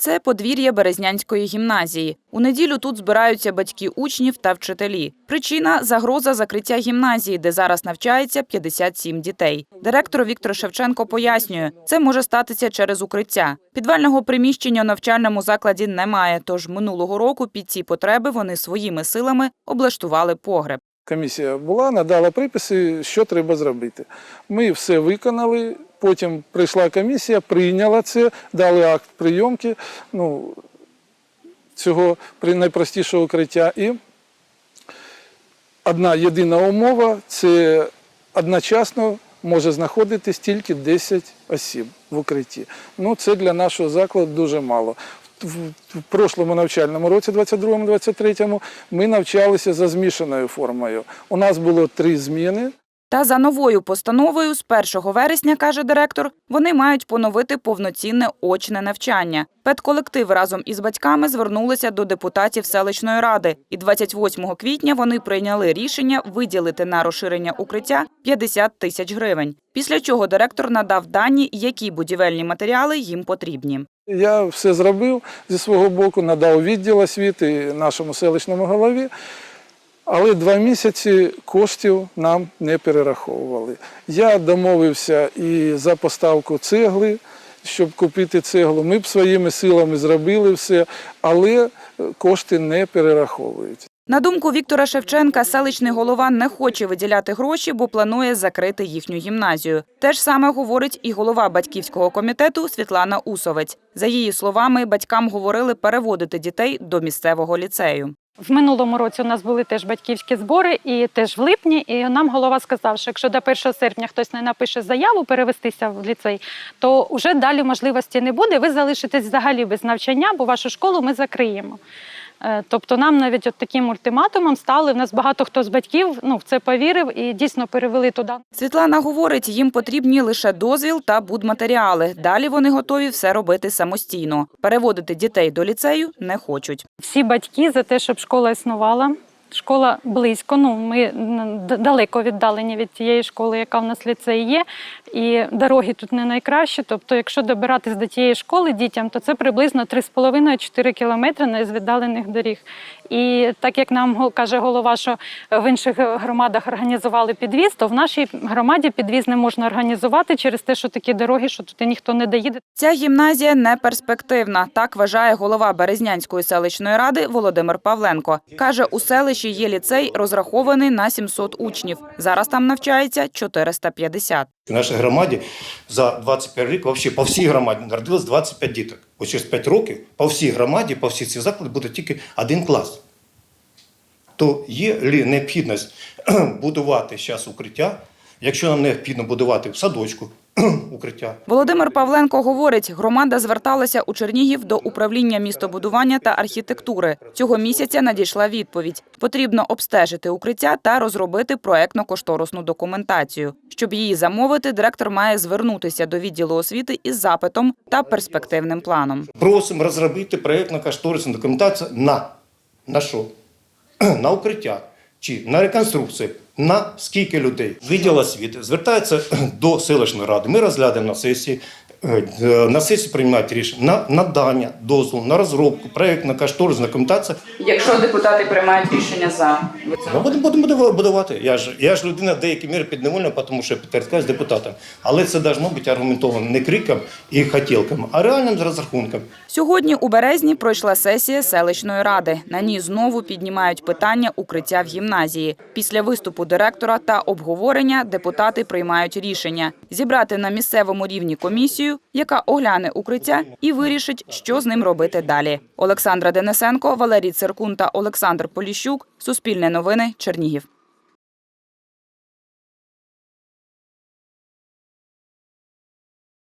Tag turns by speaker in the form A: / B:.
A: Це подвір'я Березнянської гімназії. У неділю тут збираються батьки учнів та вчителі. Причина загроза закриття гімназії, де зараз навчається 57 дітей. Директор Віктор Шевченко пояснює, це може статися через укриття. Підвального приміщення у навчальному закладі немає. Тож минулого року під ці потреби вони своїми силами облаштували погреб.
B: Комісія була, надала приписи, що треба зробити. Ми все виконали. Потім прийшла комісія, прийняла це, дали акт прийомки ну, цього найпростішого укриття. І одна єдина умова це одночасно може знаходитись тільки 10 осіб в укритті. Ну, це для нашого закладу дуже мало. В, прошлому навчальному році, 22-23, ми навчалися за змішаною формою. У нас було три зміни.
A: Та за новою постановою з 1 вересня, каже директор, вони мають поновити повноцінне очне навчання. Педколектив разом із батьками звернулися до депутатів селищної ради, і 28 квітня вони прийняли рішення виділити на розширення укриття 50 тисяч гривень. Після чого директор надав дані, які будівельні матеріали їм потрібні.
B: Я все зробив зі свого боку, надав відділ освіти нашому селищному голові. Але два місяці коштів нам не перераховували. Я домовився і за поставку цегли, щоб купити цеглу. Ми б своїми силами зробили все, але кошти не перераховують.
A: На думку Віктора Шевченка, селищний голова не хоче виділяти гроші, бо планує закрити їхню гімназію. Те ж саме говорить і голова батьківського комітету Світлана Усовець. За її словами, батькам говорили переводити дітей до місцевого ліцею.
C: В минулому році у нас були теж батьківські збори, і теж в липні. І нам голова сказав, що якщо до 1 серпня хтось не напише заяву перевестися в ліцей, то вже далі можливості не буде. Ви залишитесь взагалі без навчання, бо вашу школу ми закриємо. Е, Тобто нам навіть от таким ультиматумом стали. В нас багато хто з батьків ну, в це повірив і дійсно перевели туди.
A: Світлана говорить, їм потрібні лише дозвіл та будматеріали. Далі вони готові все робити самостійно. Переводити дітей до ліцею не хочуть.
C: Всі батьки за те, щоб школа існувала. Школа близько, ну ми далеко віддалені від тієї школи, яка в нас ліцей є. І дороги тут не найкращі. Тобто, якщо добиратись до тієї школи дітям, то це приблизно 3,5-4 кілометри на з віддалених доріг. І так як нам каже голова, що в інших громадах організували підвіз, то в нашій громаді підвіз не можна організувати через те, що такі дороги, що туди ніхто не доїде.
A: Ця гімназія не перспективна. Так вважає голова Березнянської селищної ради Володимир Павленко. Каже, у селищі є ліцей, розрахований на 700 учнів. Зараз там навчається 450.
D: В нашій громаді за 25 рік, взагалі по всій громаді народилось 25 діток. Ось через 5 років по всій громаді, по всіх цих закладах буде тільки один клас. То є лі необхідність будувати зараз укриття, якщо нам необхідно будувати в садочку укриття,
A: Володимир Павленко говорить, громада зверталася у Чернігів до управління містобудування та архітектури. Цього місяця надійшла відповідь. Потрібно обстежити укриття та розробити проектно-кошторисну документацію. Щоб її замовити, директор має звернутися до відділу освіти із запитом та перспективним планом.
D: просимо розробити проєктно-кошторисну документацію на, на що? на укриття чи на реконструкцію. На скільки людей відділ освіти звертається до селищної ради. Ми розглядаємо на сесії. Е, На сесії приймають рішення на надання дозволу на розробку проєктно кошторисна документація.
A: Якщо депутати приймають рішення за
D: Ми будемо будемо будувати. Я ж я ж людина в деякій мірі підневольна, тому що я з депутатом. Але це должно бути аргументовано не криком і хотілками, а реальним розрахунком.
A: Сьогодні у березні пройшла сесія селищної ради. На ній знову піднімають питання укриття в гімназії. Після виступу директора та обговорення депутати приймають рішення зібрати на місцевому рівні комісію, яка огляне укриття і вирішить, що з ним робити далі. Олександра Денисенко, Валерій Циркун та Олександр Поліщук. Суспільне новини. Чернігів.